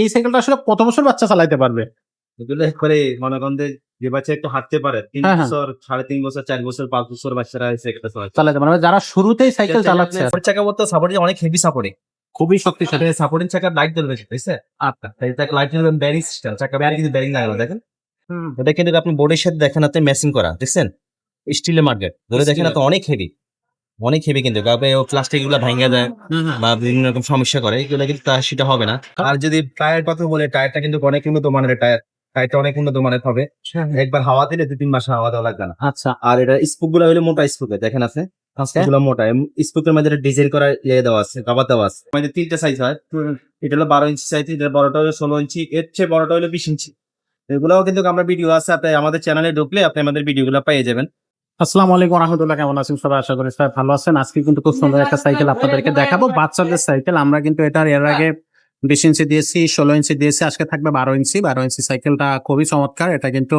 এই সাইকেলটা আসলে কত বছর বাচ্চা চালাইতে পারবে। এগুলো করে মনে করেন যে বাচ্চা একটু হাঁটতে পারে তিন হ্যাঁ, হ্যাঁ। বছর সাড়ে তিন বছর চার বছর পাঁচ বছর বাচ্চারা এই সাইকেলটা চালায় চালাইতে পারবে। যারা শুরুতেই সাইকেল চালাচ্ছে। চাকা বলতে সাপোর্টিং অনেক হেভি সাপোর্টিং খুবই শক্তিশালী। সাপোর্টিং চাকার লাইট ধরবে আছে আটটা তাই তাকে লাইট ধরবেন ব্যারিং সিস্টেম চাকা ব্যারিং কিন্তু ব্যারিং লাগানো দেখেন? এটা কিন্তু আপনি বোর্ডের সাথে দেখেন আপনি ম্যাচিং করা দেখছেন? স্টিলের মার্কেট ধরে দেখেন। অনেক হেভি অনেক হেভি কিন্তু প্লাস্টিকগুলো ভাঙা দেয় বা বিভিন্ন রকম সমস্যা করে এগুলো কিন্তু তার সেটা হবে না। আর যদি টায়ার কথা বলে টায়ারটা কিন্তু অনেক উন্নত মানের টায়ার টায়ারটা অনেক উন্নত মানের হবে। একবার হাওয়া দিলে দু তিন মাস হাওয়া দেওয়া লাগবে না। আচ্ছা। আর এটা স্পুকগুলো হলো মোটা স্পুক দেখেন আছে? এগুলো মোটা। স্পুকের মধ্যে ডিজাইন করা ইয়ে দেওয়া আছে কাবার দেওয়া আছে। আমাদের তিনটা সাইজ হয়। এটা হলো বারো ইঞ্চি সাইজ এটা বড়টা হলো ষোলো ইঞ্চি এর চেয়ে বড়টা হলো বিশ ইঞ্চি এগুলোও কিন্তু আমরা ভিডিও আছে আপনি আমাদের চ্যানেলে ঢুকলে আপনি আমাদের ভিডিও গুলো পেয়ে যাবেন। আসসালামু আলাইকুম রহমতুল্লাহ কেমন আছেন? সবাই আশা করি সবাই ভালো আছেন। আজকে কিন্তু খুব সুন্দর একটা সাইকেল আপনাদেরকে দেখাবো। বাচ্চাদের সাইকেল আমরা কিন্তু এটার এর আগে বিশ ইঞ্চি দিয়েছি ষোলো ইঞ্চি দিয়েছি আজকে থাকবে বারো ইঞ্চি। বারো ইঞ্চি সাইকেলটা খুবই চমৎকার। এটা কিন্তু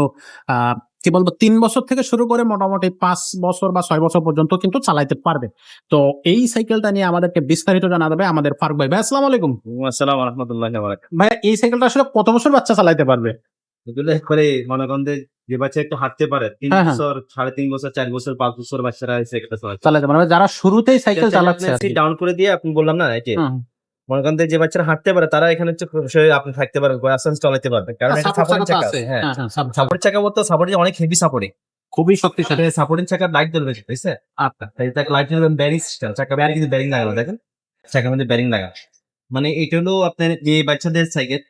আহ, কি বলব তিন বছর থেকে শুরু করে মোটামুটি পাঁচ বছর বা ছয় বছর পর্যন্ত কিন্তু চালাইতে পারবে। তো এই সাইকেলটা নিয়ে আমাদেরকে বিস্তারিত জানা দেবে আমাদের ফারুক ভাই। ভাই আসসালামু আলাইকুম। আসসালাম রহমতুল্লাহ ভাই এই সাইকেলটা আসলে কত বছর বাচ্চা চালাইতে পারবে? এগুলো করে মনে করেন যে বাচ্চা একটু হাঁটতে পারে তিন হ্যাঁ, হ্যাঁ। বছর সাড়ে তিন বছর চার বছর পাঁচ বছর বাচ্চারা সাইকেলটা চালায় চালাইতে যারা শুরুতেই সাইকেল চালাচ্ছে ডাউন করে দিয়ে আপনি বললাম না এই যে মনে করেন যে বাচ্চারা হাঁটতে পারে তারা এখানে হচ্ছে আপনি থাকতে পারবেন আসান্স চালাতে পারবে। কারণ এটা সাপোর্টিং চাকা। হ্যাঁ। হ্যাঁ, হ্যাঁ, সাপোর্ট চাকা বলতে সাপোর্টিং অনেক হেভি সাপোর্টিং খুবই শক্তিশালী। সাথে সাপোর্টিং চাকার লাইট ধরবে ঠিক আছে আটটা তাই তাকে লাইট ধরবেন ব্যারিং সিস্টেম চাকা ব্যারিং কিন্তু ব্যারিং লাগানো দেখেন? চাকার মধ্যে ব্যারিং লাগা মানে এটা হলো আপনার যে বাচ্চাদের সাইকেল।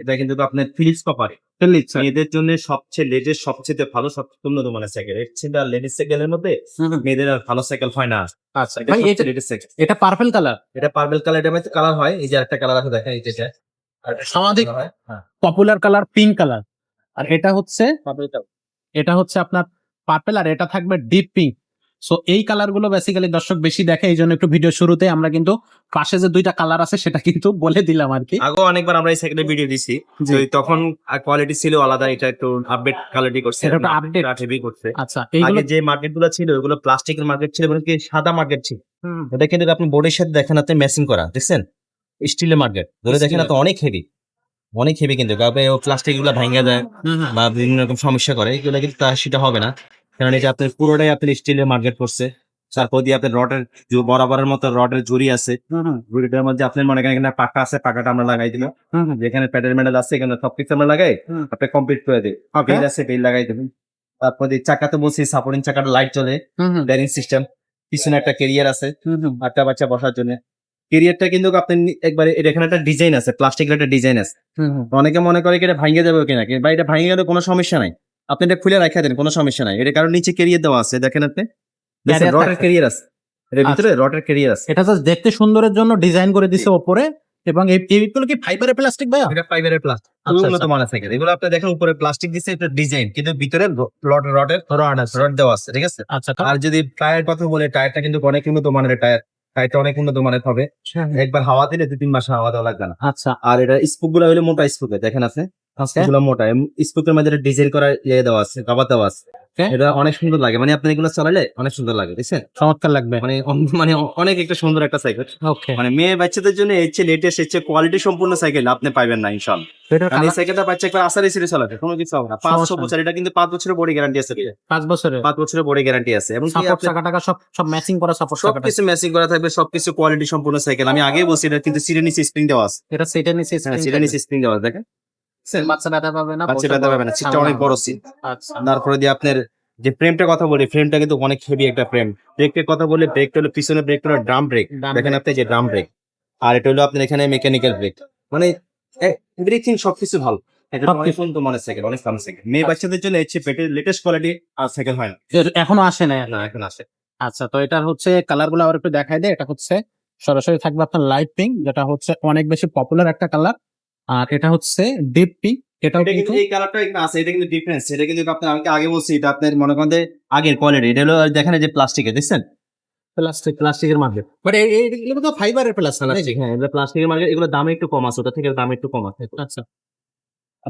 এটা কিন্তু আপনার ফিলিপস কপার। মেয়েদের জন্য সবচেয়ে লেটেস্ট সবচেয়ে ভালো সবচেয়ে উন্নত মানের সাইকেল ছিল লেডিস সাইকেলের মধ্যে। মেয়েদের আর ভালো সাইকেল হয় না। আচ্ছা এটা লেটেস্ট সাইকেল এটা পার্পল কালার এটা পার্পল কালার এটা মধ্যে কালার হয়। এই যে একটা কালার আছে দেখেন এটা। আর হ্যাঁ। পপুলার কালার পিঙ্ক কালার আর এটা হচ্ছে এটা হচ্ছে আপনার পার্পল আর এটা থাকবে ডিপ পিঙ্ক সো এই কালারগুলো বেসিক্যালি দর্শক বেশি দেখে এই জন্য একটু ভিডিও শুরুতে আমরা কিন্তু পাশে যে দুইটা কালার আছে সেটা কিন্তু বলে দিলাম আর কি। আগেও অনেকবার আমরা এই সাইকেলের ভিডিও দিছি। তখন কোয়ালিটি ছিল আলাদা এটা একটু আপডেট কোয়ালিটি করছে। এটা update। হেভি করছে। আচ্ছা আগে যে মার্কেটগুলো ছিল ওগুলো প্লাস্টিকের মার্কেট ছিল মানে কি সাদা মার্কেট ছিল। এটা কিন্তু আপনি বোর্ডের সাথে দেখেন আপনি ম্যাচিং করা দেখছেন? স্টিলের মার্কেট ধরে দেখেন। তো অনেক হেভি অনেক হেভি কিন্তু ও প্লাস্টিকগুলো ভাঙা দেয়। বা বিভিন্ন রকম সমস্যা করে এগুলো কিন্তু তার সেটা হবে না। কারণ এটা আপনার পুরোটাই আপনার স্টিলের মার্কেট করছে। তারপর দিয়ে আপনার রডের বরাবরের মতো রডের জুড়ি আছে। জুড়িটার মধ্যে আপনার মনে করেন এখানে পাকা আছে পাকাটা আমরা লাগাই দিলাম। যেখানে প্যাডেল মেডেল আছে এখানে সবকিছু আমরা লাগাই আপনি কমপ্লিট করে দিই বেল আছে বেল লাগাই দেবেন। তারপর দিয়ে চাকাতে বসে সাপোর্টিং চাকাটা লাইট চলে ব্যারিং সিস্টেম পিছনে একটা কেরিয়ার আছে হুম। বাচ্চা বসার জন্য। কেরিয়ারটা কিন্তু আপনি একবারে এখানে একটা ডিজাইন আছে প্লাস্টিকের একটা ডিজাইন আছে। অনেকে মনে করে কি এটা ভাঙে যাবে কিনা বা এটা ভাঙে গেলে কোনো সমস্যা নাই। আপনি এটা খুলে রাখা দেন কোনো সমস্যা নাই। এটা কারণ নিচে কেরিয়ার দেওয়া আছে দেখেন আপনি। রডের কেরিয়ার আছে। এর ভিতরে রডের কেরিয়ার আছে। এটা জাস্ট দেখতে সুন্দরের জন্য ডিজাইন করে দিছে ওপরে এবং এই এইগুলো কি ফাইবারের প্লাস্টিক ভাইয়া? এটা ফাইবারের প্লাস্টিক আচ্ছা, উন্নত মানের সাইকেল। এগুলো আপনি দেখেন উপরে প্লাস্টিক দিছে এটা ডিজাইন কিন্তু ভিতরে রড রডের রড আছে রড দেওয়া আছে ঠিক আছে? আচ্ছা আর যদি টায়ার কথা বলে টায়ারটা কিন্তু অনেক উন্নত মানের টায়ার টায়ারটা অনেক উন্নত মানের হবে। একবার হাওয়া দিলে দু তিন মাস হাওয়া দেওয়া লাগবে না। আচ্ছা। আর এটা স্পুকগুলো হলো মোটা স্পুক দেখেন আছে আচ্ছা মোটা স্পুকের মধ্যে ডিজাইন করা ইয়ে দেওয়া আছে কাবার দেওয়া আছে এটা অনেক সুন্দর লাগে মানে আপনি এগুলো চালালে অনেক সুন্দর লাগে বুঝছেন? চমৎকার লাগবে। মানে মানে অনেক একটা সুন্দর একটা সাইকেল মানে মেয়ে বাচ্চাদের জন্য এর চেয়ে লেটেস্ট এর চেয়ে কোয়ালিটি সম্পূর্ণ সাইকেল আপনি না ইনশাল্লাহ। এই সাইকেলটা বাচ্চা একবার আসারে সিরে চালাবে কোনো কিছু হবে না। পাঁচশো বছর এটা কিন্তু পাঁচ বছরের বডি গ্যারান্টি আছে। পাঁচ বছরের? পাঁচ বছরের বডি গ্যারান্টি আছে। এবং কি সাপোর্ট আপনি- টাকা সব সব ম্যাচিং করা সাপোর্ট চাকাটা সবকিছু ম্যাচিং করা থাকবে সবকিছু কোয়ালিটি সম্পূর্ণ সাইকেল আমি আগেই বলছি এটা কিন্তু সিরে স্প্রিং দেওয়া আছে। এটা সেটা নিচে হ্যাঁ স্প্রিং দেওয়া আছে দেখেন। বাচ্চা ব্যথা পাবে না বাচ্চা ব্যথা পাবে না সিটটা অনেক বড় সিট আচ্ছা। তারপরে দিয়ে আপনার যে ফ্রেমটার কথা বলি ফ্রেমটা কিন্তু অনেক হেভি একটা ফ্রেম ব্রেকের কথা বলি ব্রেকটা হলো পিছনে ব্রেকটা হলো ড্রাম ব্রেক দেখেন আপনি যে ড্রাম ব্রেক আর এটা হলো আপনার এখানে মেকানিক্যাল ব্রেক মানে এভরিথিং সবকিছু ভালো। অনেক মেয়ে বাচ্চাদের জন্য লেটেস্ট কোয়ালিটি আর হয় না। এখনও আসে না? না এখন আসে। আচ্ছা তো এটার হচ্ছে কালারগুলো আবার একটু দেখাই দেয় এটা হচ্ছে সরাসরি থাকবে আপনার লাইট পিঙ্ক যেটা হচ্ছে অনেক বেশি পপুলার একটা কালার আর এটা হচ্ছে ডিপ পিঙ্ক এটা কিন্তু এই কালারটা এখানে আছে এটা কিন্তু ডিফারেন্স এটা কিন্তু আপনার আমি আগে বলছি এটা আপনার মনে করেন আগের কোয়ালিটি এটা হলো দেখেন যে প্লাস্টিকের দেখছেন? প্লাস্টিক প্লাস্টিকের মার্কেট বাট এগুলো তো ফাইবারের প্লাস্টিক প্লাস্টিক হ্যাঁ এটা প্লাস্টিকের মার্কেট এগুলো দাম একটু কম আছে ওটা থেকে দাম একটু কম আছে। আচ্ছা।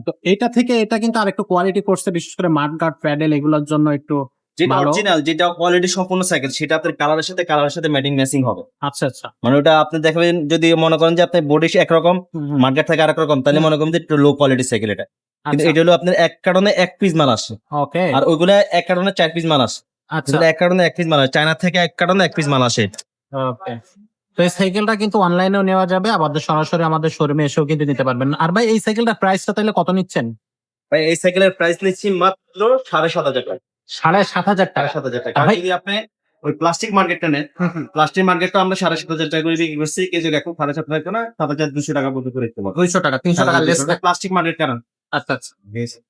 তো এটা থেকে এটা কিন্তু আরেকটু কোয়ালিটি করছে বিশেষ করে মাঠ গার্ড প্যাডেল এগুলোর জন্য একটু যেটা অরিজিনাল যেটা কোয়ালিটি সম্পূর্ণ সাইকেল সেটা আপনার কালারের সাথে কালারের সাথে ম্যাটিং ম্যাচিং হবে। আচ্ছা আচ্ছা। মানে ওটা আপনি দেখবেন যদি মনে করেন যে আপনার বডি একরকম মার্কেট থেকে আরেক রকম তাহলে মনে করেন যে একটু লো কোয়ালিটি সাইকেল এটা। কিন্তু আচ্ছা। এটা হলো আপনার এক কারণে এক পিস মাল আসে। ওকে আর ওইগুলা এক কারণে চার পিস মাল আসে। আচ্ছা। এক কারণে এক পিস মাল আসে। চায়না থেকে এক কারণে এক পিস মাল আসে। ওকে তো এই সাইকেলটা কিন্তু অনলাইনেও নেওয়া যাবে আমাদের সরাসরি আমাদের শোরুমে এসেও কিন্তু নিতে পারবেন। আর ভাই এই সাইকেলটার প্রাইসটা তাহলে কত নিচ্ছেন? ভাই এই সাইকেলের প্রাইস নিচ্ছি মাত্র সাড়ে সাত হাজার টাকা। সাড়ে সাত হাজার টাকা। সাত হাজার টাকা। যদি আপনি ওই প্লাস্টিক মার্কেটটা নেন প্লাস্টিক মার্কেটটা আমরা সাড়ে সাত হাজার টাকা করে বিক্রি করছি। কেজি দেখো সাড়ে সাত হাজার না সাত হাজার দুশো টাকা পর্যন্ত করে দিতে পারব। দুইশো টাকা তিনশো টাকা লেস প্লাস্টিক মার্কেট কারণ আচ্ছা আচ্ছা।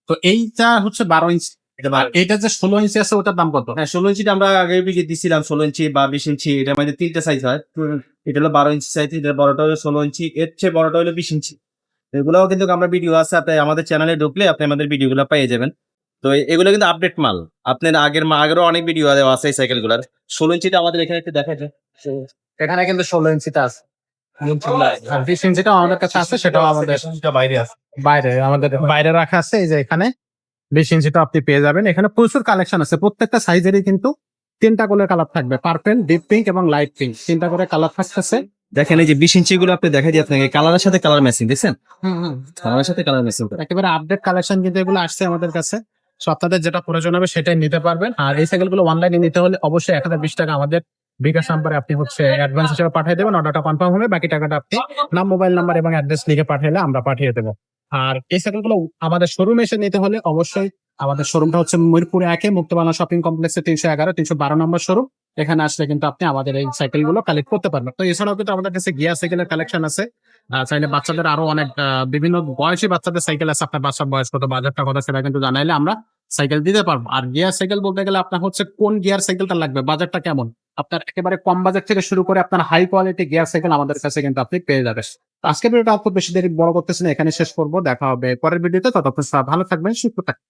তো এইটা হচ্ছে বারো ইঞ্চি এইটা যে ষোলো ইঞ্চি আছে ওটার দাম কত? হ্যাঁ ষোলো ইঞ্চিটা আমরা আগে বিক্রি দিছিলাম ষোলো ইঞ্চি বা বিশ ইঞ্চি এটার মধ্যে তিনটা সাইজ হয়। এটা হলো বারো ইঞ্চি সাইজ এটা বড়টা হলো ষোলো ইঞ্চি এর চেয়ে বড়টা হলো বিশ ইঞ্চি এগুলোও কিন্তু আমরা ভিডিও আছে আপনি আমাদের চ্যানেলে ঢুকলে আপনি আমাদের ভিডিওগুলো পেয়ে যাবেন। তো এগুলো কিন্তু আপডেট মাল। আপনার আগের মা- আগেরও অনেক ভিডিও দেওয়া আছে এই সাইকেলগুলার ষোলো ইঞ্চিটা আমাদের এখানে একটু দেখা যায় এখানে কিন্তু ষোলো ইঞ্চিটা আছে। বিশ ইঞ্চিটা আমাদের কাছে আছে সেটাও আমাদের বাইরে আছে। বাইরে আমাদের বাইরে। রাখা আছে এই যে এখানে। বিশ ইঞ্চিটা আপনি পেয়ে যাবেন। এখানে প্রচুর কালেকশন আছে। প্রত্যেকটা সাইজেরই কিন্তু তিনটা করে কালার থাকবে। পার্পেল ডিপ পিঙ্ক এবং লাইট পিঙ্ক তিনটা করে কালার থাকতেছে। দেখেন এই যে বিশ ইঞ্চি গুলো আপনি দেখা দিয়ে আপনাকে। কালারের সাথে কালার ম্যাচিং দেখছেন? কালারের সাথে কালার ম্যাচিং একেবারে আপডেট কালেকশন কিন্তু এগুলো আসছে আমাদের কাছে। সো আপনাদের যেটা প্রয়োজন হবে সেটাই নিতে পারবেন। আর এই সাইকেলগুলো অনলাইনে নিতে হলে অবশ্যই এক হাজার বিশ টাকা আমাদের বিকাশ নাম্বারে আপনি হচ্ছে অ্যাডভান্স হিসেবে পাঠিয়ে দেবেন। অর্ডারটা কনফার্ম হবে। বাকি টাকাটা আপনি নাম মোবাইল নাম্বার এবং অ্যাড্রেস লিখে পাঠালে আমরা পাঠিয়ে দেবো। আর এই সাইকেলগুলো আমাদের শোরুমে এসে নিতে হলে অবশ্যই আমাদের শোরুমটা হচ্ছে মিরপুর একে মুক্তবালা শপিং কমপ্লেক্সে তিনশো এগারো, তিনশো বারো নম্বর শোরুম এখানে আসলে কিন্তু আপনি আমাদের এই সাইকেলগুলো কালেক্ট করতে পারবেন। তো এছাড়াও কিন্তু আমাদের কাছে গিয়ার সাইকেলের কালেকশন আছে। চাইলে বাচ্চাদের আরও অনেক বিভিন্ন বয়সী বাচ্চাদের সাইকেল আছে। আপনার বাচ্চার বয়স কত বাজারটা কত সেটা কিন্তু জানাইলে আমরা সাইকেল দিতে পারব। আর গিয়ার সাইকেল বলতে গেলে আপনার হচ্ছে কোন গিয়ার সাইকেলটা লাগবে, বাজারটা কেমন? আপনার একেবারে কম বাজার থেকে শুরু করে আপনার হাই কোয়ালিটি গিয়ার সাইকেল আমাদের কাছে কিন্তু আপনি পেয়ে যাবেন। আজকের ভিডিওটা খুব বেশি দেরি বড় করতেছেন এখানে শেষ করব, দেখা হবে পরের ভিডিওতে ততক্ষণ ভালো থাকবেন, সুস্থ থাকবেন।